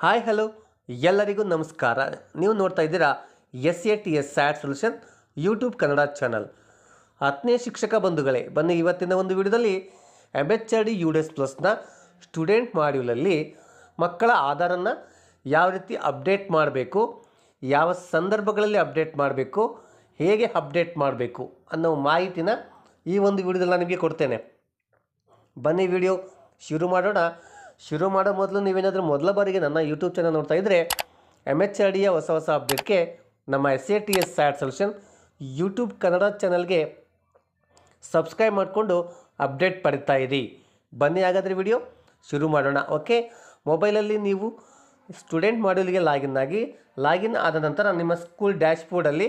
Hi, hello. ಎಲ್ಲರಿಗೂ ನಮಸ್ಕಾರ. ನೀವು ನೋಡ್ತಾ ಇದ್ದೀರಾ S A T S sad solution YouTube Kannada channel. ಹತ್ತನೇ ಶಿಕ್ಷಕ ಬಂಧುಗಳೇ, ಬನ್ನಿ ಇವತ್ತಿನ ಒಂದು ವಿಡಿಯೋದಲ್ಲಿ M H R D U D S ಪ್ಲಸ್ನ student ಮಾಡ್ಯೂಲಲ್ಲಿ ಮಕ್ಕಳ ಆಧಾರನ್ನು ಯಾವ ರೀತಿ ಅಪ್ಡೇಟ್ ಮಾಡಬೇಕು, ಯಾವ ಸಂದರ್ಭಗಳಲ್ಲಿ ಅಪ್ಡೇಟ್ ಮಾಡಬೇಕು, ಹೇಗೆ ಅಪ್ಡೇಟ್ ಮಾಡಬೇಕು ಅನ್ನೋ ಮಾಹಿತಿನ ಈ ಒಂದು ವಿಡಿಯೋದಲ್ಲಿ ನಾನು ನಿಮಗೆ ಕೊಡ್ತೇನೆ. ಬನ್ನಿ ವಿಡಿಯೋ ಶುರು ಮಾಡೋಣ. ಶುರು ಮಾಡೋ ಮೊದಲು ನೀವೇನಾದರೂ ಮೊದಲ ಬಾರಿಗೆ ನನ್ನ ಯೂಟ್ಯೂಬ್ ಚಾನಲ್ ನೋಡ್ತಾ ಇದ್ದರೆ ಎಂ ಎಚ್ ಆರ್ ಡಿಯ ಹೊಸ ಹೊಸ ಅಪ್ಡೇಟ್ಗೆ ನಮ್ಮ S A T S sad solution YouTube Kannada ಚಾನಲ್ಗೆ ಸಬ್ಸ್ಕ್ರೈಬ್ ಮಾಡಿಕೊಂಡು ಅಪ್ಡೇಟ್ ಪಡಿತಾ ಇರಿ. ಬನ್ನಿ ಹಾಗಾದರೆ ವಿಡಿಯೋ ಶುರು ಮಾಡೋಣ ಓಕೆ ಮೊಬೈಲಲ್ಲಿ ನೀವು ಸ್ಟೂಡೆಂಟ್ ಮಾಡ್ಯೂಲ್ಗೆ ಲಾಗಿನ್ ಆಗಿ ಲಾಗಿನ್ ಆದ ನಂತರ ನಿಮ್ಮ ಸ್ಕೂಲ್ ಡ್ಯಾಶ್ ಬೋರ್ಡಲ್ಲಿ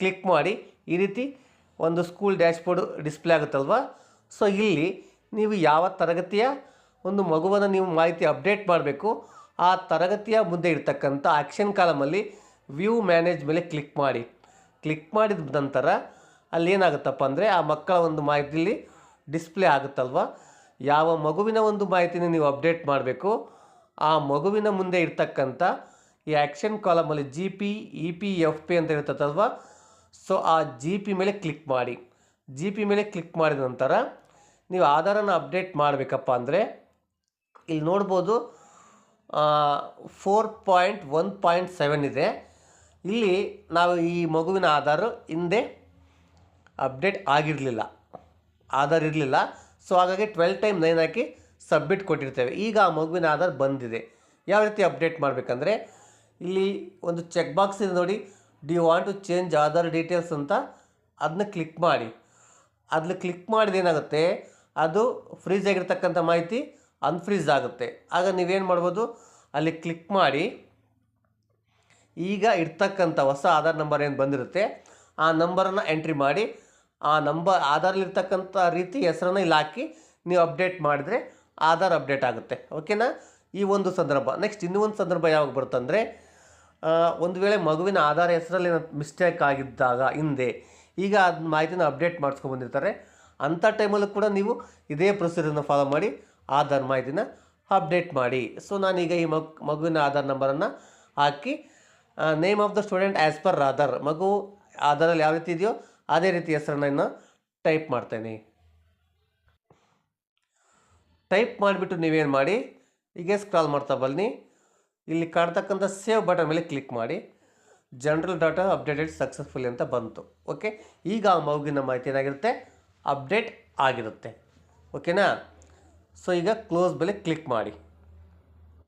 ಕ್ಲಿಕ್ ಮಾಡಿ, ಈ ರೀತಿ ಒಂದು ಸ್ಕೂಲ್ ಡ್ಯಾಶ್ಬೋರ್ಡ್ ಡಿಸ್ಪ್ಲೇ ಆಗುತ್ತಲ್ವ? ಸೊ ಇಲ್ಲಿ ನೀವು ಯಾವ ತರಗತಿಯ ಒಂದು ಮಗುವನ್ನು ನೀವು ಮಾಹಿತಿ ಅಪ್ಡೇಟ್ ಮಾಡಬೇಕು. ಆ ತರಗತಿಯ ಮುಂದೆ ಇರ್ತಕ್ಕಂಥ ಆ್ಯಕ್ಷನ್ ಕಾಲಮಲ್ಲಿ ವ್ಯೂ ಮ್ಯಾನೇಜ್ ಮೇಲೆ ಕ್ಲಿಕ್ ಮಾಡಿ. ಕ್ಲಿಕ್ ಮಾಡಿದ ನಂತರ ಅಲ್ಲಿ ಏನಾಗುತ್ತಪ್ಪ ಅಂದರೆ ಆ ಮಕ್ಕಳ ಒಂದು ಮಾಹಿತಿಯಲ್ಲಿ ಡಿಸ್ಪ್ಲೇ ಆಗುತ್ತಲ್ವ? ಯಾವ ಮಗುವಿನ ಒಂದು ಮಾಹಿತಿನ ನೀವು ಅಪ್ಡೇಟ್ ಮಾಡಬೇಕು. ಆ ಮಗುವಿನ ಮುಂದೆ ಇರ್ತಕ್ಕಂಥ ಈ action ಕಾಲಮಲ್ಲಿ G P, E P, F P ಅಂತ ಇರ್ತದಲ್ವ? ಸೊ, ಆ ಜಿ ಪಿ ಮೇಲೆ ಕ್ಲಿಕ್ ಮಾಡಿ. ಜಿ ಪಿ ಮೇಲೆ ಕ್ಲಿಕ್ ಮಾಡಿದ ನಂತರ ನೀವು ಆಧಾರನ ಅಪ್ಡೇಟ್ ಮಾಡಬೇಕಪ್ಪ ಅಂದರೆ ಇಲ್ಲಿ ನೋಡ್ಬೋದು four point one point seven ಇದೆ. ಇಲ್ಲಿ ನಾವು ಈ ಮಗುವಿನ ಆಧಾರ್ ಹಿಂದೆ ಅಪ್ಡೇಟ್ ಆಗಿರಲಿಲ್ಲ. ಆಧಾರ್ ಇರಲಿಲ್ಲ. ಸೊ ಹಾಗಾಗಿ ಟ್ವೆಲ್ ಟೈಮ್ ನೈನ್ ಹಾಕಿ ಸಬ್ಮಿಟ್ ಕೊಟ್ಟಿರ್ತೇವೆ. ಈಗ ಆ ಮಗುವಿನ ಆಧಾರ್ ಬಂದಿದೆ. ಯಾವ ರೀತಿ ಅಪ್ಡೇಟ್ ಮಾಡಬೇಕಂದ್ರೆ, ಇಲ್ಲಿ ಒಂದು ಚೆಕ್ ಬಾಕ್ಸ್ ಇದೆ ನೋಡಿ. D want to change Aadhaar details ಅಂತ ಅದನ್ನ ಕ್ಲಿಕ್ ಮಾಡಿ. ಅದನ್ನ ಕ್ಲಿಕ್ ಮಾಡಿದ ಏನಾಗುತ್ತೆ? ಅದು ಫ್ರೀಜ್ ಆಗಿರ್ತಕ್ಕಂಥ ಮಾಹಿತಿ ಅನ್ಫ್ರೀಸ್ ಆಗುತ್ತೆ. ಆಗ ನೀವೇನು ಮಾಡ್ಬೋದು? ಅಲ್ಲಿ ಕ್ಲಿಕ್ ಮಾಡಿ. ಈಗ ಇರ್ತಕ್ಕಂಥ ಹೊಸ ಆಧಾರ್ ನಂಬರ್ ಏನು ಬಂದಿರುತ್ತೆ? ಆ ನಂಬರನ್ನು ಎಂಟ್ರಿ ಮಾಡಿ. ಆ ನಂಬರ್ ಆಧಾರಲ್ಲಿರ್ತಕ್ಕಂಥ ರೀತಿ ಹೆಸರನ್ನು ಇಲ್ಲಿ ಹಾಕಿ ನೀವು ಅಪ್ಡೇಟ್ ಮಾಡಿದರೆ ಆಧಾರ್ ಅಪ್ಡೇಟ್ ಆಗುತ್ತೆ. ಓಕೆನಾ ಈ ಒಂದು ಸಂದರ್ಭ. ನೆಕ್ಸ್ಟ್ ಇನ್ನೂ ಒಂದು ಸಂದರ್ಭ ಯಾವಾಗ ಬರುತ್ತಂದರೆ ಒಂದು ವೇಳೆ ಮಗುವಿನ ಆಧಾರ ಹೆಸರಲ್ಲಿ ಮಿಸ್ಟೇಕ್ ಆಗಿದ್ದಾಗ ಹಿಂದೆ, ಈಗ ಅದು ಮಾಹಿತಿನ ಅಪ್ಡೇಟ್ ಮಾಡಿಸ್ಕೊಂಡು ಬಂದಿರ್ತಾರೆ. ಅಂಥ ಟೈಮಲ್ಲೂ ಕೂಡ ನೀವು ಇದೇ ಪ್ರೊಸೀಜರನ್ನು ಫಾಲೋ ಮಾಡಿ. ಆಧಾರ್ ಮಾಹಿತಿನ ಅಪ್ಡೇಟ್ ಮಾಡಿ. ಸೊ ನಾನೀಗ ಈ ಮಗ್, ಮಗುವಿನ ಆಧಾರ್ ನಂಬರನ್ನು ಹಾಕಿ name of the student as per Aadhaar ಮಗು ಆಧಾರಲ್ಲಿ ಯಾವ ರೀತಿ ಇದೆಯೋ ಅದೇ ರೀತಿ ಹೆಸರನ್ನ ಟೈಪ್ ಮಾಡ್ತೇನೆ. ಟೈಪ್ ಮಾಡಿಬಿಟ್ಟು ನೀವೇನು ಮಾಡಿ, ಹೀಗೆ ಸ್ಕ್ರಾಲ್ ಮಾಡ್ತಾ ಬನ್ನಿ. ಇಲ್ಲಿ ಕಾಣ್ತಕ್ಕಂಥ ಸೇವ್ ಬಟನ್ ಮೇಲೆ ಕ್ಲಿಕ್ ಮಾಡಿ. ಜನರಲ್ ಡಾಟಾ ಅಪ್ಡೇಟೆಡ್ ಸಕ್ಸಸ್ಫುಲ್ ಅಂತ ಬಂತು. ಓಕೆ ಈಗ ಆ ಮಗುವಿನ ಮಾಹಿತಿ ಏನಾಗಿರುತ್ತೆ? ಅಪ್ಡೇಟ್ ಆಗಿರುತ್ತೆ. ಓಕೆನಾ ಸೊ ಈಗ ಕ್ಲೋಸ್ ಬೆಲೆ ಕ್ಲಿಕ್ ಮಾಡಿ.